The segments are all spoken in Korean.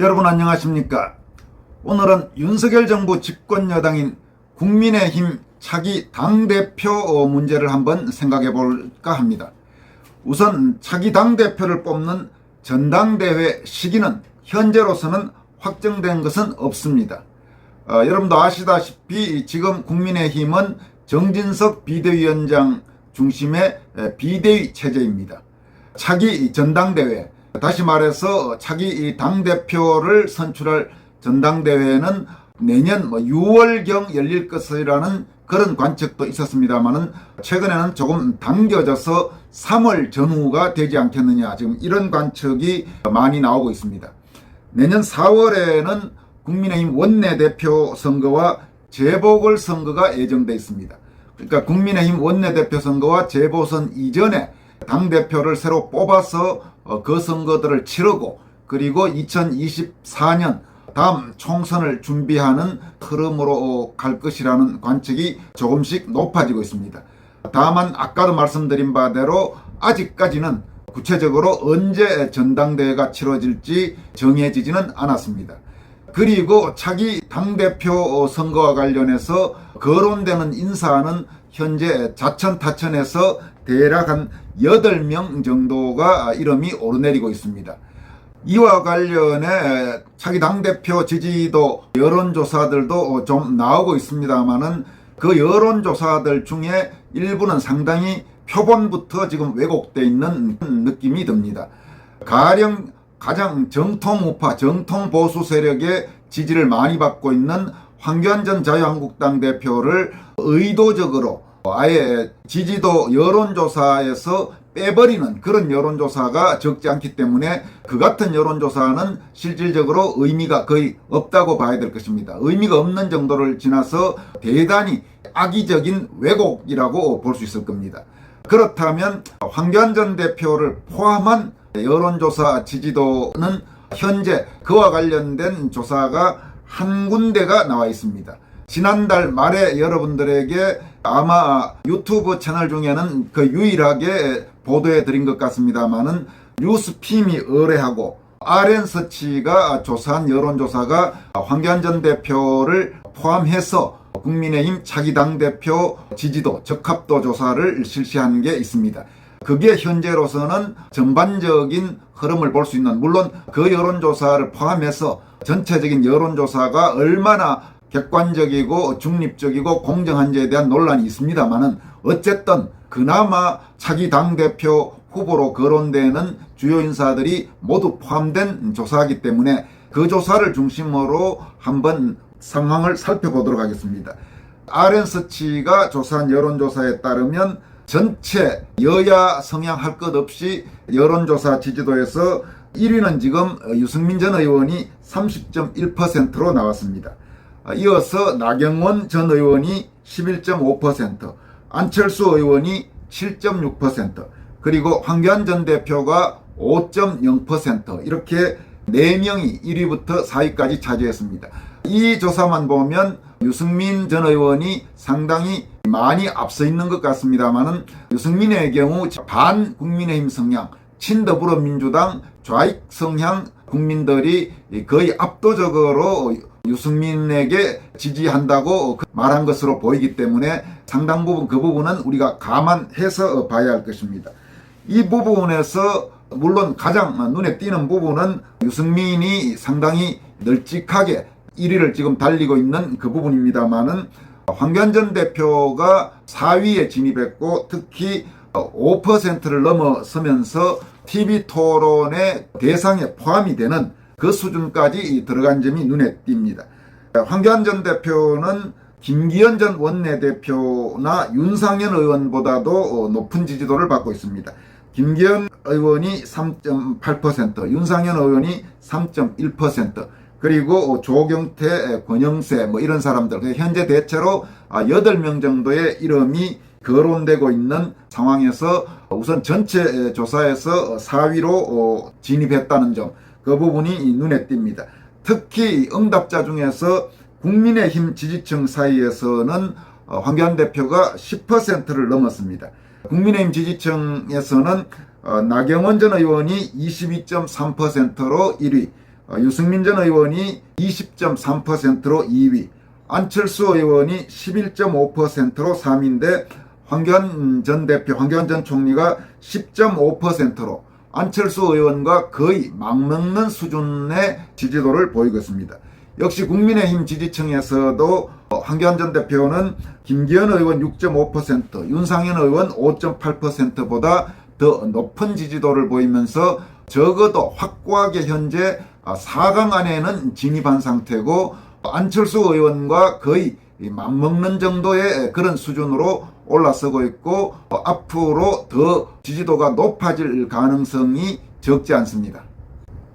여러분 안녕하십니까? 오늘은 윤석열 정부 집권 여당인 국민의힘 차기 당대표 문제를 한번 생각해 볼까 합니다. 우선 차기 당대표를 뽑는 전당대회 시기는 현재로서는 확정된 것은 없습니다. 어, 여러분도 아시다시피 지금 국민의힘은 정진석 비대위원장 중심의 에, 비대위 체제입니다. 차기 전당대회, 다시 말해서 차기 당대표를 선출할 전당대회는 내년 뭐 6월경 열릴 것이라는 그런 관측도 있었습니다만은 최근에는 조금 당겨져서 3월 전후가 되지 않겠느냐 지금 이런 관측이 많이 나오고 있습니다. 내년 4월에는 국민의힘 원내대표 선거와 재보궐 선거가 예정돼 있습니다. 그러니까 국민의힘 원내대표 선거와 재보선 이전에 당대표를 새로 뽑아서 어, 그 선거들을 치르고 그리고 2024년 다음 총선을 준비하는 흐름으로 갈 것이라는 관측이 조금씩 높아지고 있습니다. 다만 아까도 말씀드린 바대로 아직까지는 구체적으로 언제 전당대회가 치러질지 정해지지는 않았습니다. 그리고 차기 당대표 선거와 관련해서 거론되는 인사는 현재 자천 타천에서 대략 한 8명 정도가 이름이 오르내리고 있습니다. 이와 관련해 차기 당대표 지지도 여론조사들도 좀 나오고 있습니다만은 그 여론조사들 중에 일부는 상당히 표본부터 지금 왜곡되어 있는 느낌이 듭니다. 가령 가장 정통 우파, 정통 보수 세력의 지지를 많이 받고 있는 황교안 자유한국당 대표를 의도적으로 아예 지지도 여론조사에서 빼버리는 그런 여론조사가 적지 않기 때문에 그 같은 여론조사는 실질적으로 의미가 거의 없다고 봐야 될 것입니다. 의미가 없는 정도를 지나서 대단히 악의적인 왜곡이라고 볼 수 있을 겁니다. 그렇다면 황교안 전 대표를 포함한 여론조사 지지도는 현재 그와 관련된 조사가 한 군데가 나와 있습니다. 지난달 말에 여러분들에게 아마 유튜브 채널 중에는 그 유일하게 보도해 드린 것 같습니다만은 뉴스핌이 의뢰하고 RN서치가 조사한 여론조사가 황교안 전 대표를 포함해서 국민의힘 차기 당 대표 지지도 적합도 조사를 실시한 게 있습니다. 그게 현재로서는 전반적인 흐름을 볼 수 있는 물론 그 여론조사를 포함해서 전체적인 여론조사가 얼마나 객관적이고 중립적이고 공정한지에 대한 논란이 있습니다만은 어쨌든 그나마 차기 당대표 후보로 거론되는 주요 인사들이 모두 포함된 조사이기 때문에 그 조사를 중심으로 한번 상황을 살펴보도록 하겠습니다. RN서치가 조사한 여론조사에 따르면 전체 여야 성향 할 것 없이 여론조사 지지도에서 1위는 지금 유승민 전 의원이 30.1%로 나왔습니다. 이어서 나경원 전 의원이 11.5%, 안철수 의원이 7.6%, 그리고 황교안 전 대표가 5.0% 이렇게 4명이 1위부터 4위까지 차지했습니다. 이 조사만 보면 유승민 전 의원이 상당히 많이 앞서 있는 것 같습니다만은 유승민의 경우 반 국민의힘 성향, 친더불어민주당 좌익 성향 국민들이 거의 압도적으로 유승민에게 지지한다고 말한 것으로 보이기 때문에 상당 부분 그 부분은 우리가 감안해서 봐야 할 것입니다. 이 부분에서 물론 가장 눈에 띄는 부분은 유승민이 상당히 널찍하게 1위를 지금 달리고 있는 그 부분입니다만은 황교안 전 대표가 4위에 진입했고 특히 5%를 넘어서면서 TV 토론의 대상에 포함이 되는 그 수준까지 들어간 점이 눈에 띕니다. 황교안 전 대표는 김기현 전 원내대표나 윤상현 의원보다도 높은 지지도를 받고 있습니다. 김기현 의원이 3.8%, 윤상현 의원이 3.1%, 그리고 조경태, 권영세 뭐 이런 사람들 현재 대체로 8명 정도의 이름이 거론되고 있는 상황에서 우선 전체 조사에서 4위로 진입했다는 점, 그 부분이 눈에 띕니다. 특히 응답자 중에서 국민의힘 지지층 사이에서는 황교안 대표가 10%를 넘었습니다. 국민의힘 지지층에서는 나경원 전 의원이 22.3%로 1위, 어, 유승민 전 의원이 20.3%로 2위, 안철수 의원이 11.5%로 3위인데 황교안 전 대표, 황교안 전 총리가 10.5%로 안철수 의원과 거의 맞먹는 수준의 지지도를 보이고 있습니다. 역시 국민의힘 지지층에서도 황교안 전 대표는 김기현 의원 6.5%, 윤상현 의원 5.8%보다 더 높은 지지도를 보이면서 적어도 확고하게 현재 4강 안에는 진입한 상태고 안철수 의원과 거의 맞먹는 정도의 그런 수준으로 올라서고 있고 앞으로 더 지지도가 높아질 가능성이 적지 않습니다.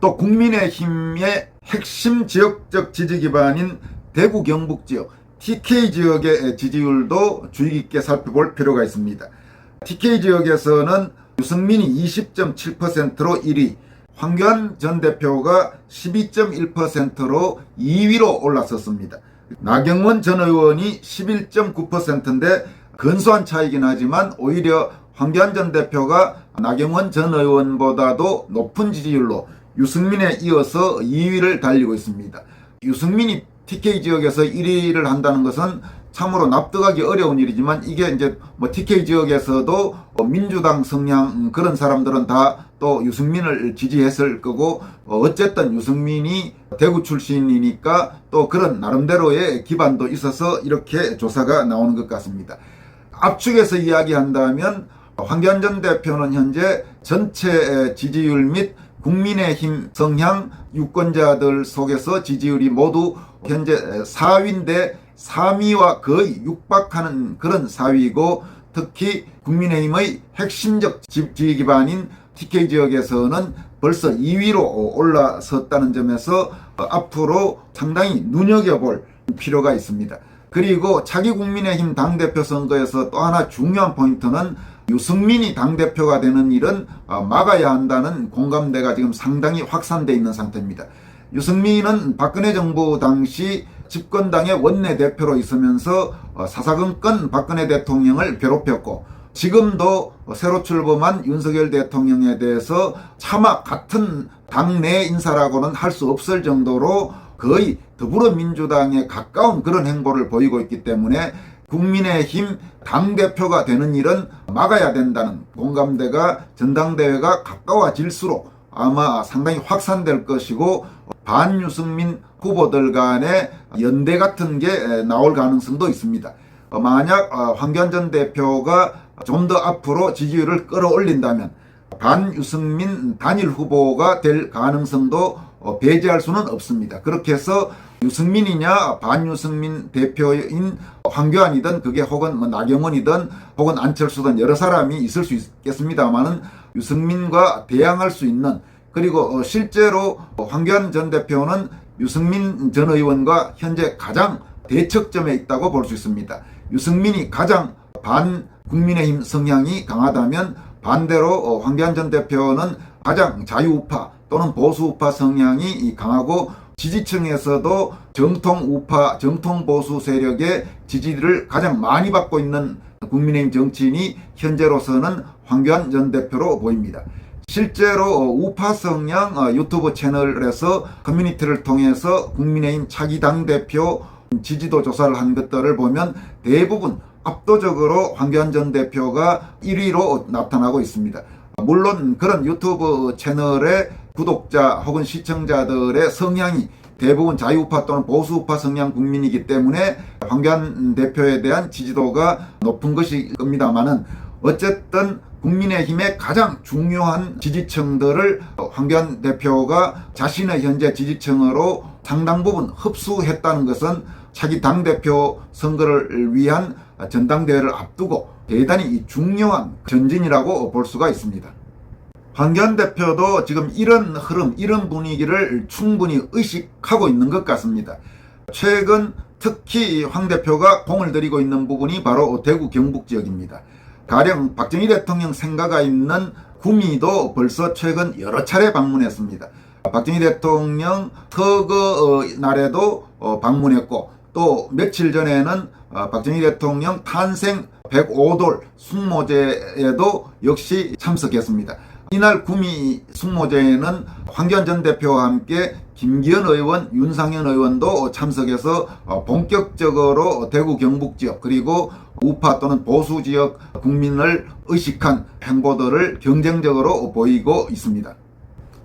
또 국민의힘의 핵심 지역적 지지 기반인 대구 경북 지역 TK 지역의 지지율도 주의 깊게 살펴볼 필요가 있습니다. TK 지역에서는 유승민이 20.7%로 1위, 황교안 전 대표가 12.1%로 2위로 올랐었습니다. 나경원 전 의원이 11.9%인데 근소한 차이긴 하지만 오히려 황교안 전 대표가 나경원 전 의원보다도 높은 지지율로 유승민에 이어서 2위를 달리고 있습니다. 유승민이 TK 지역에서 1위를 한다는 것은 참으로 납득하기 어려운 일이지만 이게 이제 뭐 TK 지역에서도 민주당 성향 그런 사람들은 다 또 유승민을 지지했을 거고 어쨌든 유승민이 대구 출신이니까 또 그런 나름대로의 기반도 있어서 이렇게 조사가 나오는 것 같습니다. 압축해서 이야기한다면 황교안 전 대표는 현재 전체 지지율 및 국민의힘 성향 유권자들 속에서 지지율이 모두 현재 4위인데 3위와 거의 육박하는 그런 4위고 특히 국민의힘의 핵심적 지지 기반인 TK 지역에서는 벌써 2위로 올라섰다는 점에서 앞으로 상당히 눈여겨볼 필요가 있습니다. 그리고 차기 국민의힘 당대표 선거에서 또 하나 중요한 포인트는 유승민이 당대표가 되는 일은 막아야 한다는 공감대가 지금 상당히 확산되어 있는 상태입니다. 유승민은 박근혜 정부 당시 집권당의 원내대표로 있으면서 사사건건 박근혜 대통령을 괴롭혔고 지금도 새로 출범한 윤석열 대통령에 대해서 차마 같은 당내 인사라고는 할 수 없을 정도로 거의 더불어민주당에 가까운 그런 행보를 보이고 있기 때문에 국민의힘 당대표가 되는 일은 막아야 된다는 공감대가 전당대회가 가까워질수록 아마 상당히 확산될 것이고 반유승민 후보들 간의 연대 같은 게 나올 가능성도 있습니다. 만약 황교안 전 대표가 좀 더 앞으로 지지율을 끌어올린다면 반유승민 단일 후보가 될 가능성도 배제할 수는 없습니다. 그렇게 해서 유승민이냐 반유승민 대표인 황교안이든 그게 혹은 뭐 나경원이든 혹은 안철수든 여러 사람이 있을 수 있겠습니다만은 유승민과 대항할 수 있는 그리고 실제로 황교안 전 대표는 유승민 전 의원과 현재 가장 대척점에 있다고 볼 수 있습니다. 유승민이 가장 반 국민의힘 성향이 강하다면 반대로 황교안 전 대표는 가장 자유우파 또는 보수 우파 성향이 강하고 지지층에서도 정통 우파, 정통 보수 세력의 지지를 가장 많이 받고 있는 국민의힘 정치인이 현재로서는 황교안 전 대표로 보입니다. 실제로 우파 성향 유튜브 채널에서 커뮤니티를 통해서 국민의힘 차기 당 대표 지지도 조사를 한 것들을 보면 대부분 압도적으로 황교안 전 대표가 1위로 나타나고 있습니다. 물론 그런 유튜브 채널의 구독자 혹은 시청자들의 성향이 대부분 자유우파 또는 보수우파 성향 국민이기 때문에 황교안 대표에 대한 지지도가 높은 것이 겁니다만은 어쨌든 국민의힘의 가장 중요한 지지층들을 황교안 대표가 자신의 현재 지지층으로 상당 부분 흡수했다는 것은 차기 당대표 선거를 위한 전당대회를 앞두고 대단히 중요한 전진이라고 볼 수가 있습니다. 황교안 대표도 지금 이런 흐름, 이런 분위기를 충분히 의식하고 있는 것 같습니다. 최근 특히 황 대표가 공을 들이고 있는 부분이 바로 대구 경북 지역입니다. 가령 박정희 대통령 생가가 있는 구미도 벌써 최근 여러 차례 방문했습니다. 박정희 대통령 서거 날에도 방문했고 또 며칠 전에는 박정희 대통령 탄생 105돌 숙모제에도 역시 참석했습니다. 이날 구미 숙모제에는 황교안 전 대표와 함께 김기현 의원, 윤상현 의원도 참석해서 어, 본격적으로 대구 경북 지역 그리고 우파 또는 보수 지역 국민을 의식한 행보들을 경쟁적으로 보이고 있습니다.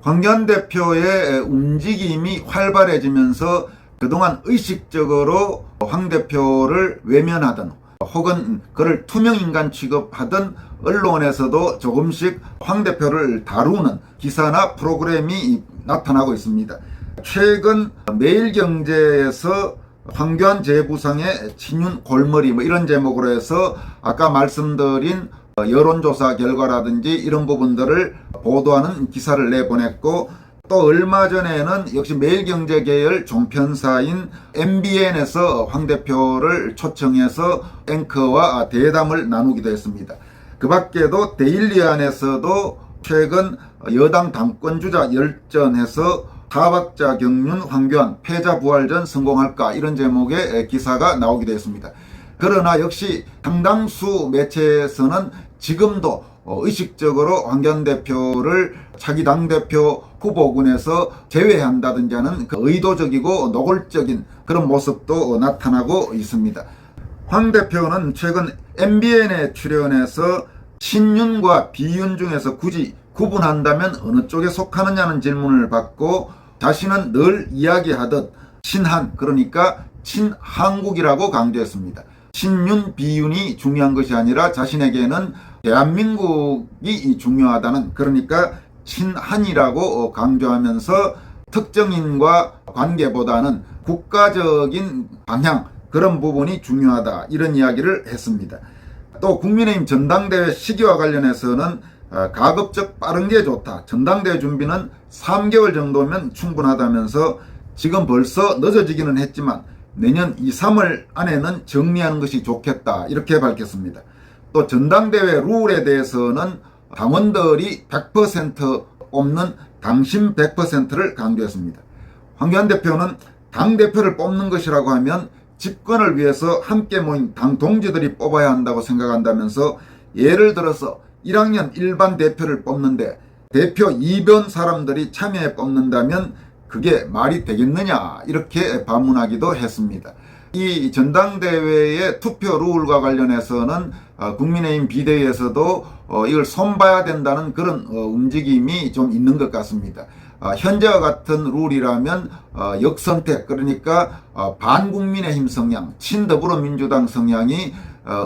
황교안 대표의 움직임이 활발해지면서 그동안 의식적으로 황 대표를 외면하던 혹은 그를 투명인간 취급하던 언론에서도 조금씩 황 대표를 다루는 기사나 프로그램이 나타나고 있습니다. 최근 매일경제에서 황교안 재부상의 친윤 골머리 뭐 이런 제목으로 해서 아까 말씀드린 여론조사 결과라든지 이런 부분들을 보도하는 기사를 내보냈고 또 얼마 전에는 역시 매일경제 계열 종편사인 MBN에서 황 대표를 초청해서 앵커와 대담을 나누기도 했습니다. 그 밖에도 데일리 안에서도 최근 여당 당권주자 열전에서 사박자 경륜 황교안 패자 부활전 성공할까 이런 제목의 기사가 나오기도 했습니다. 그러나 역시 상당수 매체에서는 지금도 어, 의식적으로 황교안 대표를 차기 당대표 후보군에서 제외한다든지 하는 그 의도적이고 노골적인 그런 모습도 나타나고 있습니다. 황 대표는 최근 MBN에 출연해서 친윤과 비윤 중에서 굳이 구분한다면 어느 쪽에 속하느냐는 질문을 받고 자신은 늘 이야기하듯 친한 그러니까 친한국이라고 강조했습니다. 친윤 비윤이 중요한 것이 아니라 자신에게는 대한민국이 중요하다는 그러니까 친한이라고 강조하면서 특정인과 관계보다는 국가적인 방향 그런 부분이 중요하다 이런 이야기를 했습니다. 또 국민의힘 전당대회 시기와 관련해서는 어, 가급적 빠른 게 좋다. 전당대회 준비는 3개월 정도면 충분하다면서 지금 벌써 늦어지기는 했지만 내년 2, 3월 안에는 정리하는 것이 좋겠다. 이렇게 밝혔습니다. 또 전당대회 룰에 대해서는 당원들이 100% 뽑는 당심 100%를 강조했습니다. 황교안 대표는 당대표를 뽑는 것이라고 하면 집권을 위해서 함께 모인 당 동지들이 뽑아야 한다고 생각한다면서 예를 들어서 1학년 일반 대표를 뽑는데 대표 2변 사람들이 참여해 뽑는다면 그게 말이 되겠느냐 이렇게 반문하기도 했습니다. 이 전당대회의 투표 룰과 관련해서는 어, 국민의힘 비대위에서도 어, 이걸 손봐야 된다는 그런 어, 움직임이 좀 있는 것 같습니다. 현재와 같은 룰이라면 역선택 그러니까 반국민의힘 성향, 친더불어민주당 성향이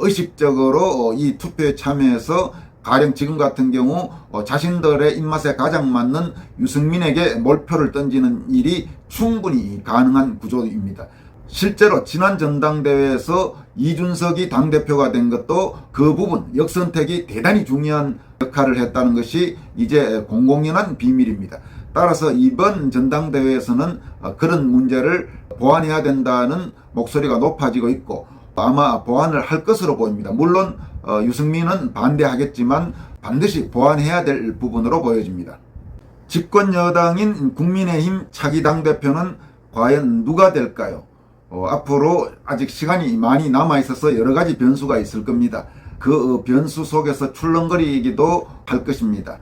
의식적으로 이 투표에 참여해서 가령 지금 같은 경우 자신들의 입맛에 가장 맞는 유승민에게 몰표를 던지는 일이 충분히 가능한 구조입니다. 실제로 지난 전당대회에서 이준석이 당대표가 된 것도 그 부분 역선택이 대단히 중요한 역할을 했다는 것이 이제 공공연한 비밀입니다. 따라서 이번 전당대회에서는 그런 문제를 보완해야 된다는 목소리가 높아지고 있고 아마 보완을 할 것으로 보입니다. 물론 어, 유승민은 반대하겠지만 반드시 보완해야 될 부분으로 보여집니다. 집권 여당인 국민의힘 차기 당대표는 과연 누가 될까요? 어, 앞으로 아직 시간이 많이 남아 있어서 여러 가지 변수가 있을 겁니다. 그 변수 속에서 출렁거리기도 할 것입니다.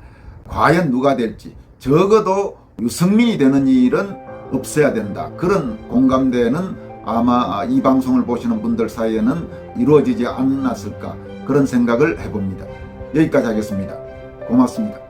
과연 누가 될지 적어도 유승민이 되는 일은 없어야 된다. 그런 공감대는 아마 이 방송을 보시는 분들 사이에는 이루어지지 않았을까 그런 생각을 해봅니다. 여기까지 하겠습니다. 고맙습니다.